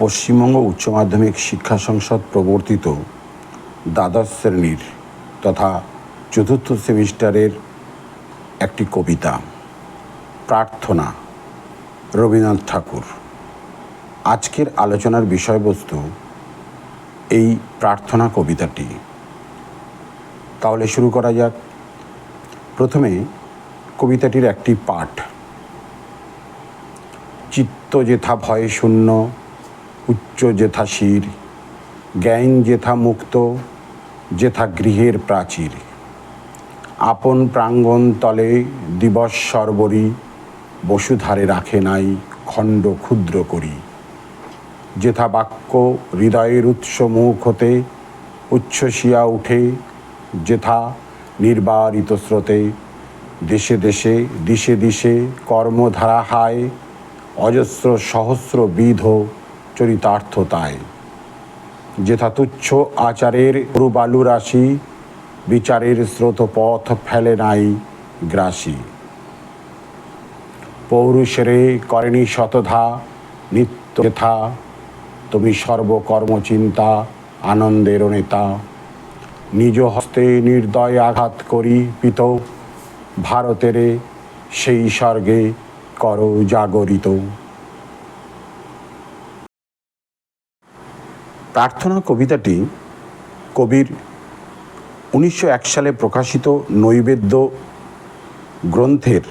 পশ্চিমবঙ্গ উচ্চ মাধ্যমিক শিক্ষা সংসদ প্রবর্তিত দ্বাদশ শ্রেণির তথা চতুর্থ সেমিস্টারের একটি কবিতা, প্রার্থনা, রবীন্দ্রনাথ ঠাকুর। আজকের আলোচনার বিষয়বস্তু এই প্রার্থনা কবিতাটি। তাহলে শুরু করা যাক। প্রথমে কবিতাটির একটি পাঠ। চিত্ত যেথা ভয়ে শূন্য উচ্চ যেথা শির, জ্ঞান যেথা মুক্ত, যেথা গৃহের প্রাচীর। আপন প্রাঙ্গণ তলে দিবস সর্বরী, বসুধারে রাখে নাই খণ্ড ক্ষুদ্র করি। যেথা বাক্য হৃদয়ের উৎস মুখ হতে উচ্ছ্বসিয়া উঠে, যেথা নির্বারিত স্রোতে, দেশে দেশে, দিশে দিশে কর্মধারা হায়, অজস্র সহস্র বিধ চরিতার্থতায় যেথা তুচ্ছ আচারের বালু রাশি, বিচারের স্রোত পথ ফেলে নাই গ্রাসী। পৌরুষেরে করেনি শতধা, নিত্য যথা, তুমি সর্বকর্মচিন্তা আনন্দের নেতা। নিজ হস্তে নির্দয় আঘাত করি পিত, ভারতেরে সেই স্বর্গে করো জাগরিত। প্রার্থনা কবিতাটি কবির উনিশশো এক সালে প্রকাশিত নৈবেদ্য গ্রন্থের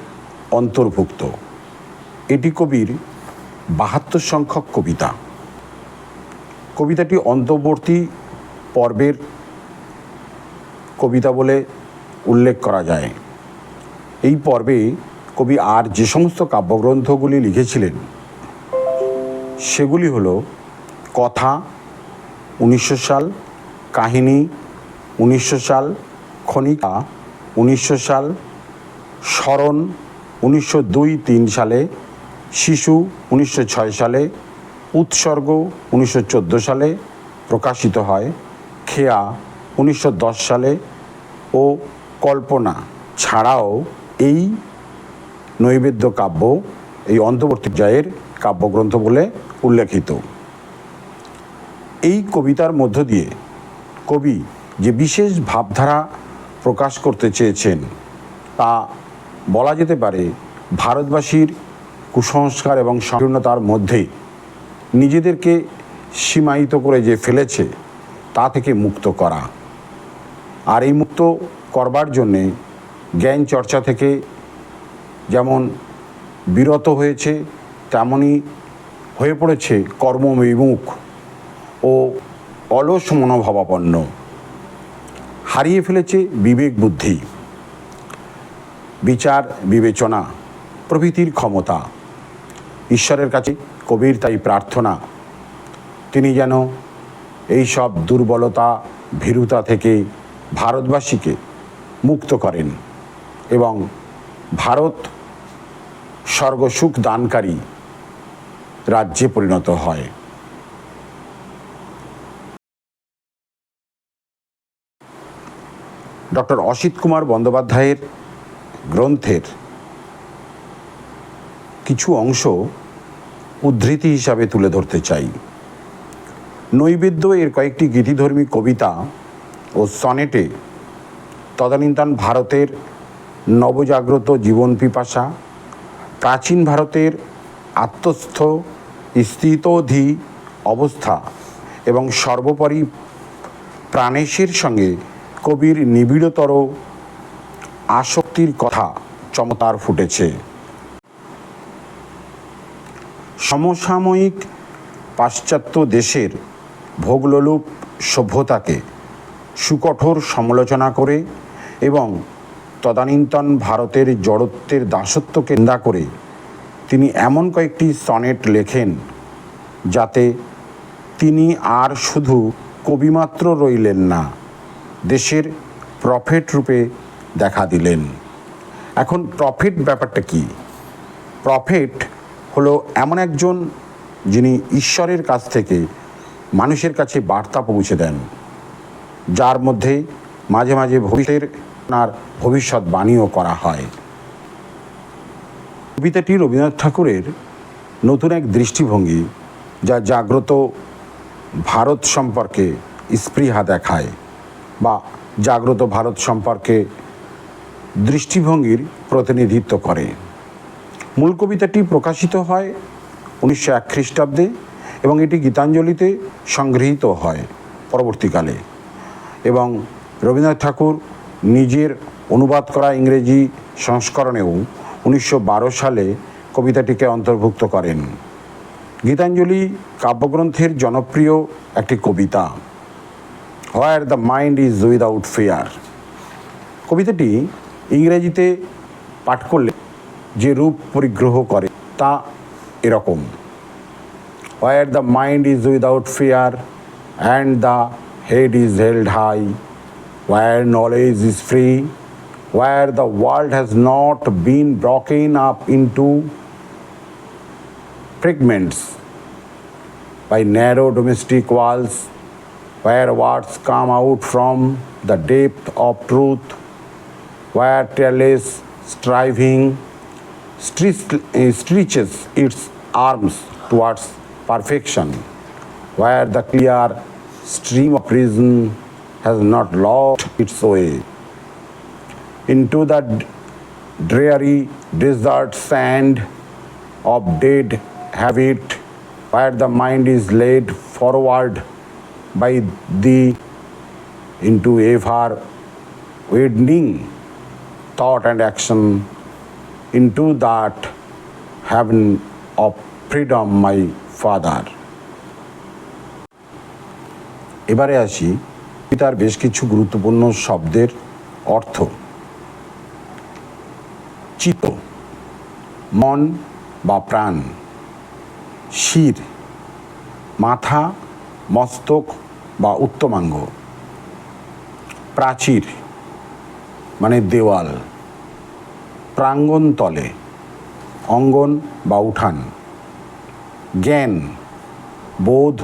অন্তর্ভুক্ত। এটি কবির বাহাত্তর সংখ্যক কবিতা। কবিতাটি অন্তর্বর্তী পর্বের কবিতা বলে উল্লেখ করা যায়। এই পর্বে কবি আর যে সমস্ত কাব্যগ্রন্থগুলি লিখেছিলেন, সেগুলি হলো কথা উনিশশো সাল, কাহিনী উনিশশো সাল, খনিকা উনিশশো সাল, স্মরণ উনিশশো দুই তিন সালে, শিশু উনিশশো ছয় সালে, উৎসর্গ উনিশশো চোদ্দ সালে প্রকাশিত হয়, খেয়া উনিশশো দশ সালে ও কল্পনা ছাড়াও এই নৈবেদ্য কাব্য, এই অন্তর্বর্তী জয়ের কাব্যগ্রন্থ বলে উল্লেখিত। এই কবিতার মধ্য দিয়ে কবি যে বিশেষ ভাবধারা প্রকাশ করতে চেয়েছেন, তা বলা যেতে পারে ভারতবাসীর কুসংস্কার এবং সংকীর্ণতার মধ্যে নিজেদেরকে সীমায়িত করে যে ফেলেছে, তা থেকে মুক্ত করা। আর এই মুক্ত করবার জন্যে জ্ঞান চর্চা থেকে যেমন বিরত হয়েছে, তেমনই হয়ে পড়েছে কর্মবিমুখ ও অলস মনোভাবাপন্ন। হারিয়ে ফেলেছে বিবেক বুদ্ধি, বিচার, বিবেচনা, প্রভৃতির ক্ষমতা। ঈশ্বরের কাছে কবির তাই প্রার্থনা, তিনি যেন এই সব দুর্বলতা ভীরুতা থেকে ভারতবাসীকে মুক্ত করেন এবং ভারত স্বর্গসুখ দানকারী রাজ্যে পরিণত হয়। ডক্টর অসিত কুমার বন্দ্যোপাধ্যায়ের গ্রন্থের কিছু অংশ উদ্ধৃতি হিসাবে তুলে ধরতে চাই। নৈবেদ্য এর কয়েকটি গীতিধর্মী কবিতা ও সনেটে তদানীন্তন ভারতের নবজাগ্রত জীবন পিপাসা, প্রাচীন ভারতের আত্মস্থ স্থিতধি অবস্থা এবং সর্বোপরি প্রাণেশের সঙ্গে কবির নিবিড়তর আসক্তির কথা চমতার ফুটেছে। সমসাময়িক পাশ্চাত্য দেশের ভোগলোলুপ সভ্যতাকে সুকঠোর সমালোচনা করে এবং তদানীন্তন ভারতের জড়ত্বের দাসত্বকে নিন্দা করে তিনি এমন কয়েকটি সনেট লেখেন যাতে তিনি আর শুধু কবিমাত্র রইলেন না। দেশের প্রফেট রূপে দেখা দিলেন। এখন প্রফেট ব্যাপারটা কি? প্রফেট হলো এমন একজন যিনি ঈশ্বরের কাছ থেকে মানুষের কাছে বার্তা পৌঁছে দেন, যার মধ্যে মাঝে মাঝে ভবিষ্যতের আর ভবিষ্যৎবাণীও করা হয়। কবিতাটি রবীন্দ্রনাথ ঠাকুরের নতুন এক দৃষ্টিভঙ্গি যা জাগ্রত ভারত সম্পর্কে স্পৃহা দেখায়। বা জাগ্রত ভারত সম্পর্কে দৃষ্টিভঙ্গির প্রতিনিধিত্ব করে। মূল কবিতাটি প্রকাশিত হয় উনিশশো এক খ্রিস্টাব্দে এবং এটি গীতাঞ্জলিতে সংগৃহীত হয় পরবর্তীকালে। এবং রবীন্দ্রনাথ ঠাকুর নিজের অনুবাদ করা ইংরেজি সংস্করণেও উনিশশো বারো সালে কবিতাটিকে অন্তর্ভুক্ত করেন। গীতাঞ্জলি কাব্যগ্রন্থের জনপ্রিয় একটি কবিতা। Where the mind is without fear কবিতাটি ইংরেজিতে পাঠ করলে যে রূপ পরিগ্রহ করে, তা এরকম। Where the mind is without fear and the head is held high where knowledge is free where the world has not been broken up into fragments by narrow domestic walls where words come out from the depth of truth, where tireless striving eh, stretches its arms towards perfection, where the clear stream of reason has not lost its way into the dreary desert sand of dead habit, where the mind is led forward by the into ever widening thought and action into that heaven of freedom, my father. এবারে আসি তার বেশ কিছু গুরুত্বপূর্ণ শব্দের অর্থ চিত্ত মন বা প্রাণ শির মাথা মস্তক বা উত্তমাঙ্গ, প্রাচীর মানে দেওয়াল, প্রাঙ্গণ তলে, অঙ্গন বা উঠান, জ্ঞান, বোধ,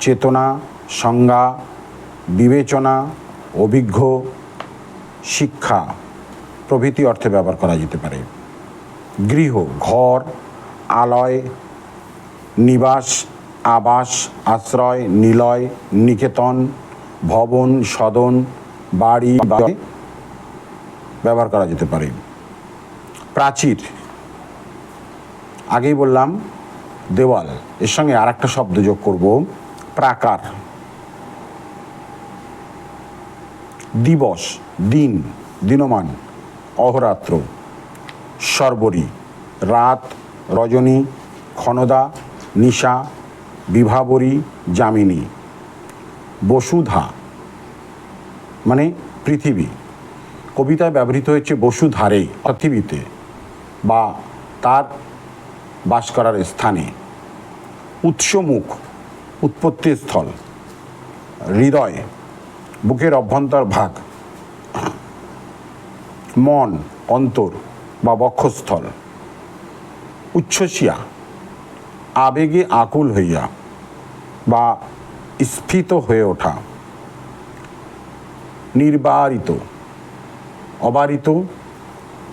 চেতনা, সংজ্ঞা, বিবেচনা, অভিজ্ঞ, শিক্ষা প্রভৃতি অর্থে ব্যবহার করা যেতে পারে। গৃহ, ঘর, আলয়, নিবাস আবাস, আশ্রয়, নিলয়, নিকেতন, ভবন, সদন, বাড়ি ব্যবহার করা যেতে পারে। প্রাচীর। আগেই বললাম, দেওয়াল। এর সঙ্গে আর একটা শব্দ যোগ করব, প্রাকার। দিবস, দিন, দিনমান, অহরাত্র, সর্বরী, রাত, রজনী ক্ষণদা নিশা বিভাবরী যামিনী, বসুধা মানে পৃথিবী। কবিতায় ব্যবহৃত হয়েছে বসুধারে, পৃথিবীতে, বা তার বাস করার স্থানে। উৎসমুখ উৎপত্তিস্থল হৃদয়, বুকের অভ্যন্তর ভাগ, মন, অন্তর, বা বক্ষস্থল। উচ্ছ্বসিয়া, আবেগে আকুল হইয়া বা স্ফীত হয়ে ওঠা, নির্বারিত, অবারিত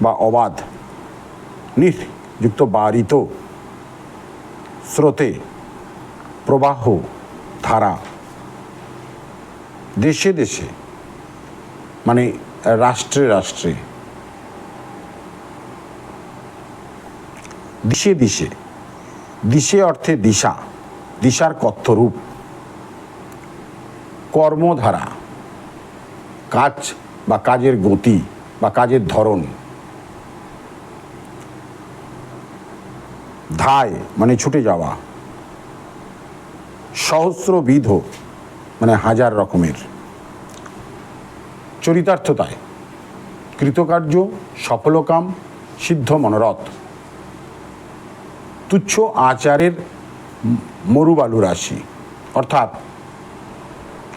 বা অবাধ নির যুক্ত বারিত স্রোতে প্রবাহ ধারা দেশে দেশে মানে রাষ্ট্রে রাষ্ট্রে, দিশে দিশে দিশে অর্থে দিশা দিশার কথ্যরূপ কর্মধারা, কাজ বা কাজের গতি বা কাজের ধরন। ধায় মানে ছুটে যাওয়া। সহস্রবিধ মানে হাজার রকমের। চরিতার্থতায়, কৃতকার্য, সফলকাম, সিদ্ধ মনোরথ। তুচ্ছ আচারের মরুবালু রাশি, অর্থাৎ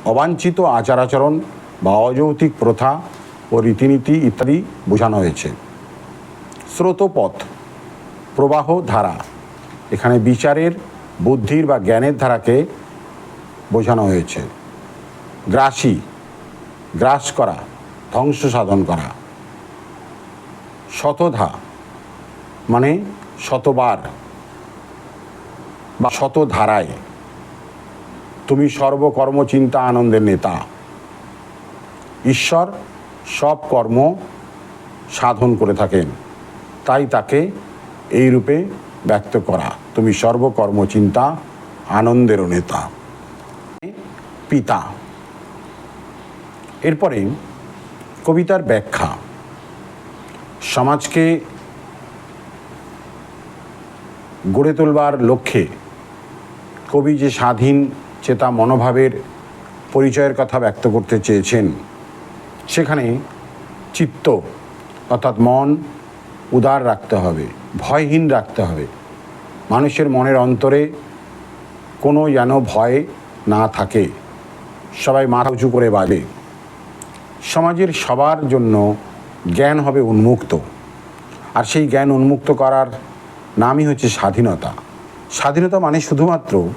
অবাঞ্ছিত আচার আচরণ বা অযৌক্তিক প্রথা ও রীতিনীতি ইত্যাদি বোঝানো হয়েছে। স্রোতপথ, প্রবাহ ধারা, এখানে বিচারের, বুদ্ধির বা জ্ঞানের ধারাকে বোঝানো হয়েছে। গ্রাসী, গ্রাস করা, ধ্বংস সাধন করা। শতধা মানে শতবার বা শত ধারায় তুমি সর্বকর্মচিন্তা আনন্দের নেতা। ঈশ্বর সব কর্ম সাধন করে থাকেন। তাই তাকে এই রূপে ব্যক্ত করা। তুমি সর্বকর্মচিন্তা আনন্দেরও নেতা। পিতা। এরপরে কবিতার ব্যাখ্যা। সমাজকে গড়ে তোলবার লক্ষ্যে কবি যে স্বাধীন চেতা মনোভাবের পরিচয়ের কথা ব্যক্ত করতে চেয়েছেন, সেখানে চিত্ত অর্থাৎ মন উদার রাখতে হবে, ভয়হীন রাখতে হবে। মানুষের মনের অন্তরে কোনো যেন ভয় না থাকে। সবাই মাথা উঁচু করে বাজে। সমাজের সবার জন্য জ্ঞান হবে উন্মুক্ত। আর সেই জ্ঞান উন্মুক্ত করার নামই হচ্ছে স্বাধীনতা। স্বাধীনতা মানে শুধুমাত্র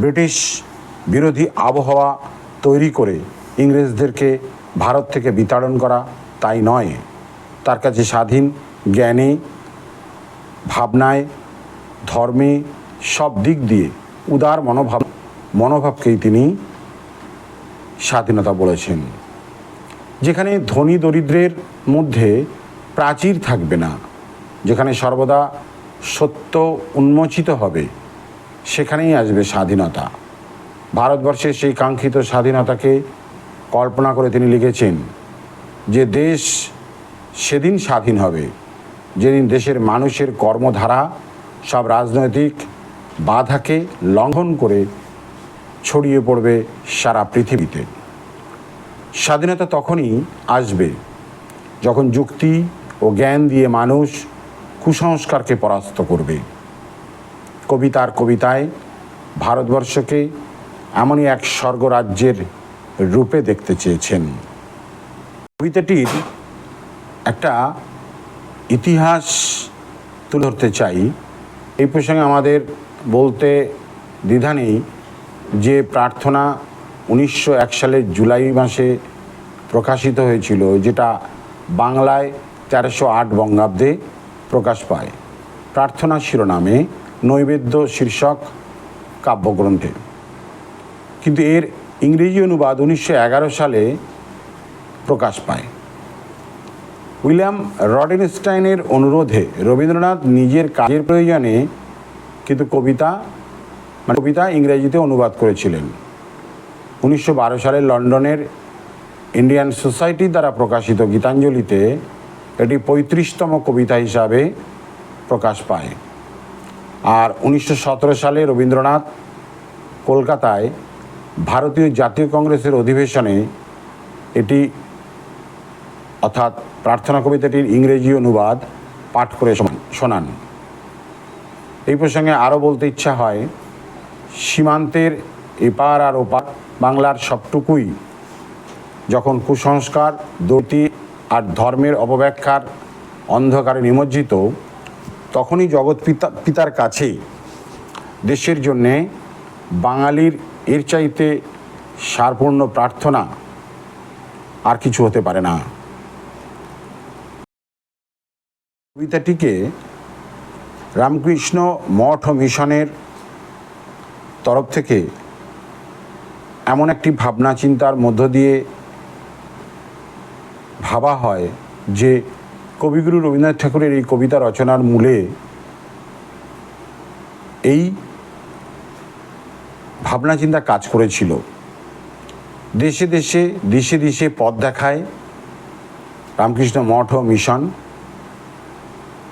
ব্রিটিশ বিরোধী আবহাওয়া তৈরি করে ইংরেজদেরকে ভারত থেকে বিতাড়ন করা তাই নয়। তার কাছে স্বাধীন, জ্ঞানে, ভাবনায়, ধর্মে সব দিক দিয়ে উদার মনোভাব, মনোভাবকেই তিনি স্বাধীনতা বলেছেন। যেখানে ধনী দরিদ্রের মধ্যে প্রাচীর থাকবে না, যেখানে সর্বদা সত্য উন্মোচিত হবে, সেখানেই আসবে স্বাধীনতা। ভারতবর্ষের সেই কাঙ্ক্ষিত স্বাধীনতাকে কল্পনা করে তিনি লিখেছেন যে দেশ সেদিন স্বাধীন হবে, যেদিন দেশের মানুষের কর্মধারা সব রাজনৈতিক বাধাকে লঙ্ঘন করে ছড়িয়ে পড়বে সারা পৃথিবীতে। স্বাধীনতা তখনই আসবে যখন যুক্তি ও জ্ঞান দিয়ে মানুষ কুসংস্কারকে পরাস্ত করবে। কবিতার কবিতায় ভারতবর্ষকে এমনই এক স্বর্গরাজ্যের রূপে দেখতে চেয়েছেন। কবিতাটির একটা ইতিহাস তুলে ধরতে চাই। এই প্রসঙ্গে আমাদের বলতে দ্বিধা নেই যে প্রার্থনা উনিশশো এক সালের জুলাই মাসে প্রকাশিত হয়েছিল, যেটা বাংলায় তেরোশো আট বঙ্গাব্দে প্রকাশ পায়। প্রার্থনা শিরোনামে নৈবেদ্য শীর্ষক কাব্যগ্রন্থে। কিন্তু এর ইংরেজি অনুবাদ উনিশশো এগারো সালে প্রকাশ পায়। উইলিয়াম রডেনস্টাইনের অনুরোধে রবীন্দ্রনাথ নিজের কাজের প্রয়োজনে কিন্তু কবিতা মানে কবিতা ইংরেজিতে অনুবাদ করেছিলেন। উনিশশো বারো সালে লন্ডনের ইন্ডিয়ান সোসাইটি দ্বারা প্রকাশিত গীতাঞ্জলিতে এটি পঁয়ত্রিশতম কবিতা হিসাবে প্রকাশ পায়। আর উনিশশো সতেরো সালে রবীন্দ্রনাথ কলকাতায় ভারতীয় জাতীয় কংগ্রেসের অধিবেশনে এটি অর্থাৎ প্রার্থনা কবিতাটির ইংরেজি অনুবাদ পাঠ করে শোনান- এই প্রসঙ্গে আরও বলতে ইচ্ছা হয়, সীমান্তের এপার আর ওপার বাংলার সবটুকুই যখন কুসংস্কার দর্তি আর ধর্মের অপব্যাখ্যার অন্ধকারে নিমজ্জিত, তখনই জগৎ পিতা, পিতার কাছে দেশের জন্যে বাঙালির এর চাইতে সারপূর্ণ প্রার্থনা আর কিছু হতে পারে না। কবিতাটিকে রামকৃষ্ণ মঠ ও মিশনের তরফ থেকে এমন একটি ভাবনা চিন্তার মধ্য দিয়ে ভাবা হয় যে কবিগুরু রবীন্দ্রনাথ ঠাকুরের এই কবিতা রচনার মূলে এই ভাবনা চিন্তা কাজ করেছিল। দেশে দেশে, দিশে দিশে পথ দেখায়। রামকৃষ্ণ মঠ ও মিশন।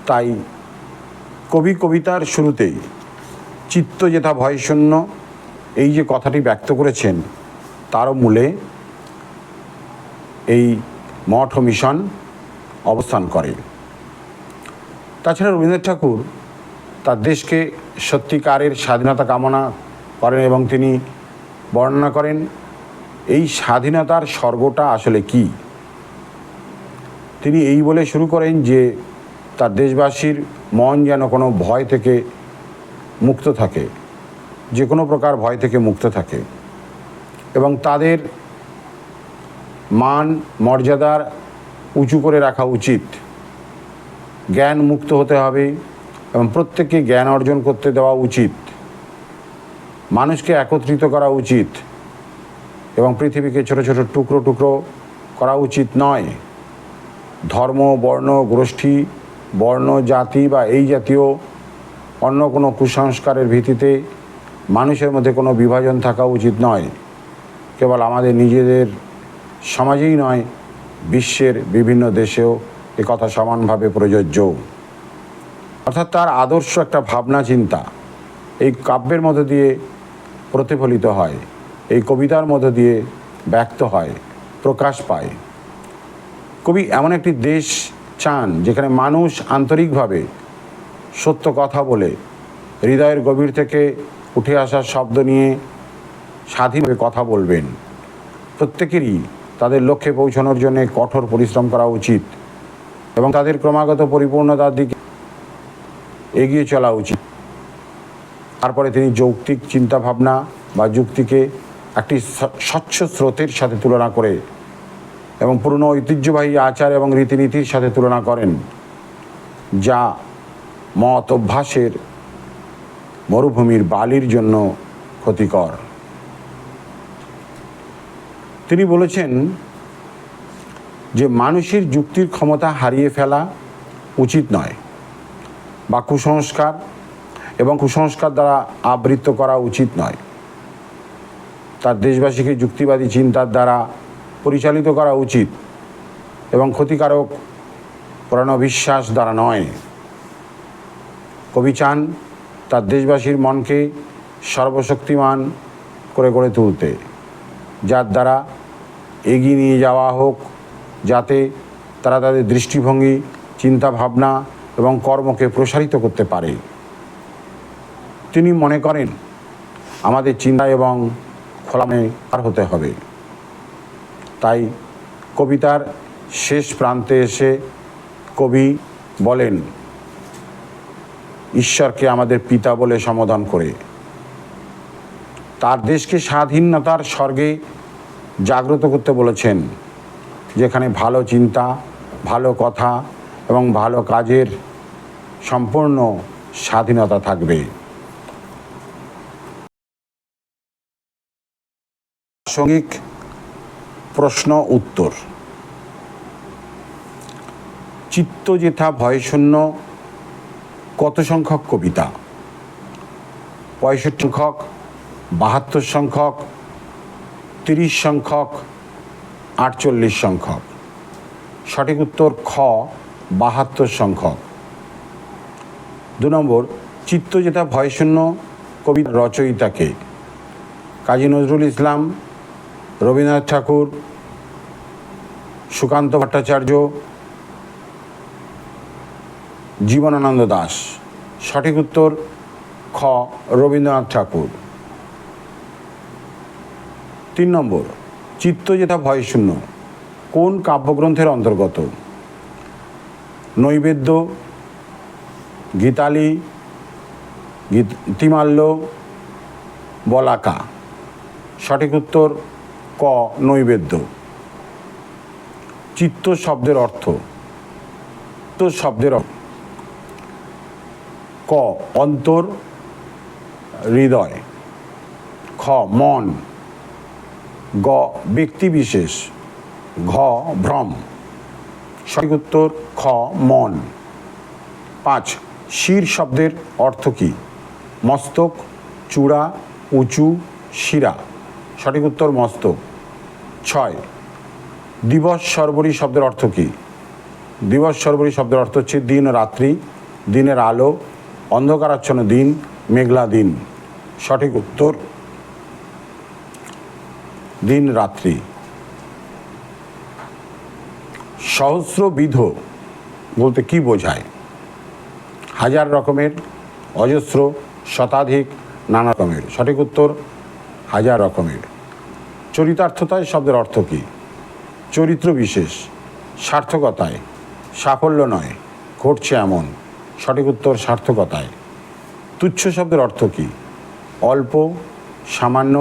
তাই কবি কবিতার শুরুতেই চিত্ত যেথা ভয়শূন্য, এই যে কথাটি ব্যক্ত করেছেন, তারও মূলে এই মঠ ও মিশন অবস্থান করে। তাছাড়া রবীন্দ্রনাথ ঠাকুর তার দেশকে সত্যিকারের স্বাধীনতা কামনা করেন এবং তিনি বর্ণনা করেন, এই স্বাধীনতার স্বর্গটা আসলে কি? তিনি এই বলে শুরু করেন যে, তার দেশবাসীর মন যেন কোনো ভয় থেকে মুক্ত থাকে, যে কোনো প্রকার ভয় থেকে মুক্ত থাকে এবং তাদের মান, মর্যাদার উঁচু করে রাখা উচিত। জ্ঞান মুক্ত হতে হবে এবং প্রত্যেককে জ্ঞান অর্জন করতে দেওয়া উচিত। মানুষকে একত্রিত করা উচিত এবং পৃথিবীকে ছোট ছোট টুকরো টুকরো করা উচিত নয়। ধর্ম, বর্ণ, গোষ্ঠী, বর্ণ, জাতি বা এই জাতীয় অন্য কোনো কুসংস্কারের ভিত্তিতে মানুষের মধ্যে কোনো বিভাজন থাকা উচিত নয়। কেবল আমাদের নিজেদের সমাজেই নয়, বিশ্বের বিভিন্ন দেশেও কথা সমানভাবে প্রযোজ্য। অর্থাৎ তার আদর্শ একটা ভাবনা চিন্তা। এই কাব্যের মধ্য দিয়ে প্রতিফলিত হয়, এই কবিতার মধ্য দিয়ে ব্যক্ত হয়, প্রকাশ পায়। কবি এমন একটি দেশ চান যেখানে মানুষ আন্তরিকভাবে সত্য কথা বলে, হৃদয়ের গভীর থেকে উঠে আসা শব্দ নিয়ে স্বাধীনভাবে কথা বলবেন। প্রত্যেকেরই তাদের লক্ষ্যে পৌঁছানোর জন্য কঠোর পরিশ্রম করা উচিত এবং তাদের ক্রমাগত পরিপূর্ণতার দিকে এগিয়ে চলা উচিত। তারপরে তিনি যৌক্তিক চিন্তাভাবনা বা যুক্তিকে একটি স্বচ্ছ স্রোতের সাথে তুলনা করে এবং পুরনো ঐতিহ্যবাহী আচার এবং রীতিনীতির সাথে তুলনা করেন, যা মত অভ্যাসের মরুভূমির বালির জন্য ক্ষতিকর। তিনি বলেছেন যে মানুষের যুক্তির ক্ষমতা হারিয়ে ফেলা উচিত নয় বা কুসংস্কার এবং কুসংস্কার দ্বারা আবৃত্ত করা উচিত নয়। তার দেশবাসীকে যুক্তিবাদী চিন্তার দ্বারা পরিচালিত করা উচিত এবং ক্ষতিকারক পুরানো বিশ্বাস দ্বারা নয়। কবি চান তার দেশবাসীর মনকে সর্বশক্তিমান করে গড়ে তুলতে। যার দ্বারা এগিয়ে নিয়ে যাওয়া হোক, যাতে তারা তাদের দৃষ্টিভঙ্গি চিন্তা ভাবনা এবং কর্মকে প্রসারিত করতে পারে। তিনি মনে করেন, আমাদের চিন্তা এবং খোলামে পার হতে হবে। তাই কবিতার শেষ প্রান্তে এসে কবি বলেন, ঈশ্বরকে আমাদের পিতা বলে সম্বোধন করে। তার দেশকে স্বাধীনতার স্বর্গে জাগ্রত করতে বলেছেন, যেখানে ভালো চিন্তা, ভালো কথা এবং ভালো কাজের সম্পূর্ণ স্বাধীনতা থাকবে। প্রাসঙ্গিক প্রশ্ন উত্তর। চিত্ত যেথা ভয়শূন্য কত সংখ্যক কবিতা? পঁয়ষট্টি সংখ্যক, বাহাত্তর সংখ্যক তিরিশ সংখ্যক, আটচল্লিশ সংখ্যক। সঠিক উত্তর খ, বাহাত্তর সংখ্যক। দু নম্বর, চিত্ত যেটা ভয়শূন্য কবিতার রচয়িতাকে। কাজী নজরুল ইসলাম, রবীন্দ্রনাথ ঠাকুর, সুকান্ত ভট্টাচার্য, জীবনানন্দ দাস। সঠিক উত্তর, খ, রবীন্দ্রনাথ ঠাকুর। তিন নম্বর, চিত্ত যেটা ভয়শূন্য কোন কাব্যগ্রন্থের অন্তর্গত? নৈবেদ্য, গীতালি গীতিমাল্য বলাকা। সঠিক উত্তর, ক, নৈবেদ্য। চিত্ত শব্দের অর্থ, চিত্ত শব্দের ক, অন্তর, হৃদয়। খ, মন। গ ব্যক্তিবিশেষ ঘ, ভ্রম। সঠিক উত্তর, খ, মন। পাঁচ, শির শব্দের অর্থ কী? মস্তক, চূড়া, উঁচু, শিরা। সঠিক উত্তর, মস্তক। ছয়, দিবস সর্বরী শব্দের অর্থ কী? দিবস সর্বরী শব্দের অর্থ হচ্ছে দিন রাত্রি, দিনের আলো, অন্ধকারাচ্ছন্ন দিন, মেঘলা দিন। সঠিক উত্তর দিন রাত্রি সহস্রবিধ বলতে কি বোঝায়? হাজার রকমের, অজস্র, শতাধিক, নানা রকমের। সঠিক উত্তর, হাজার রকমের। চরিতার্থতায় শব্দের অর্থ কী? চরিত্র বিশেষ, সার্থকতায়। সাফল্য নয়, ঘটছে এমন। সঠিক উত্তর, সার্থকতায়। তুচ্ছ শব্দের অর্থ কী? অল্প, সামান্য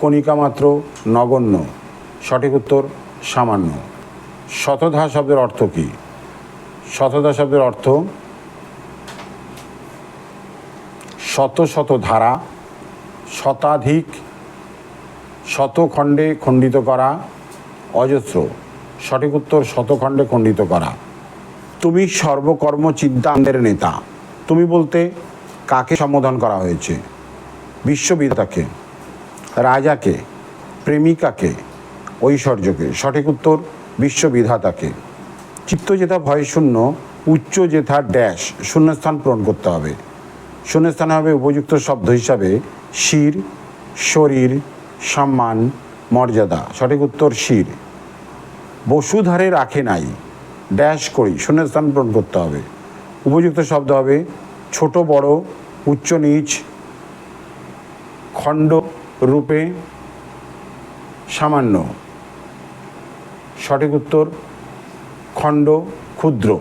কণিকামাত্র নগণ্য। সঠিক উত্তর সামান্য। শতধা শব্দের অর্থ কী? শতধা শব্দের অর্থ শত শত ধারা, শতাধিক, শতখণ্ডে খণ্ডিত করা, অজস্র। সঠিক উত্তর শতখণ্ডে খণ্ডিত করা। তুমি সর্বকর্ম চিন্তান্তের নেতা। তুমি বলতে কাকে সম্বোধন করা হয়েছে? বিশ্ববিদ্যাকে রাজাকে, প্রেমিকাকে, ঐশ্বর্যকে, সঠিক উত্তর বিশ্ববিধাতাকে। চিত্ত যেথা ভয় শূন্য উচ্চ যেথা ড্যাশ শূন্যস্থান পূরণ করতে হবে। শূন্যস্থানে হবে উপযুক্ত শব্দ হিসাবে শির, শরীর, সম্মান, মর্যাদা। সঠিক উত্তর শির। বসুধারে রাখে নাই, ড্যাশ করি, শূন্যস্থান পূরণ করতে হবে। উপযুক্ত শব্দ হবে ছোট, বড়, উচ্চ, নিচ, খণ্ড রূপে সামান্য। সঠিক উত্তর, খণ্ড ক্ষুদ্র।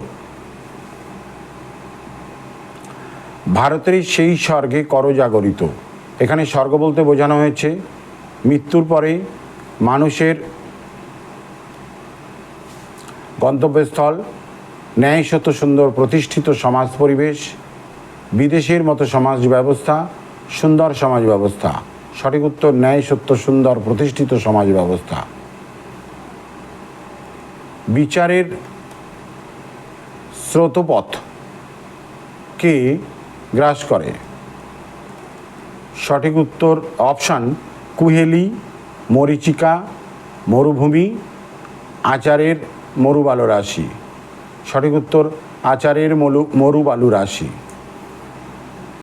ভারতের সেই স্বর্গে করজাগরিত। এখানে স্বর্গ বলতে বোঝানো হয়েছে, মৃত্যুর পরে মানুষের গন্তব্যস্থল ন্যায় সত্য সুন্দর প্রতিষ্ঠিত সমাজ পরিবেশ, বিদেশের মতো সমাজ ব্যবস্থা, সুন্দর সমাজ ব্যবস্থা। সঠিক উত্তর ন্যায়, সত্য, সুন্দর, প্রতিষ্ঠিত সমাজ ব্যবস্থা। বিচারের স্রোতপথ কে গ্রাস করে? সঠিক উত্তর অপশান কুহেলি, মরিচিকা, মরুভূমি, আচারের মরুবালু রাশি। সঠিক উত্তর আচারের মরু মরুবালু রাশি।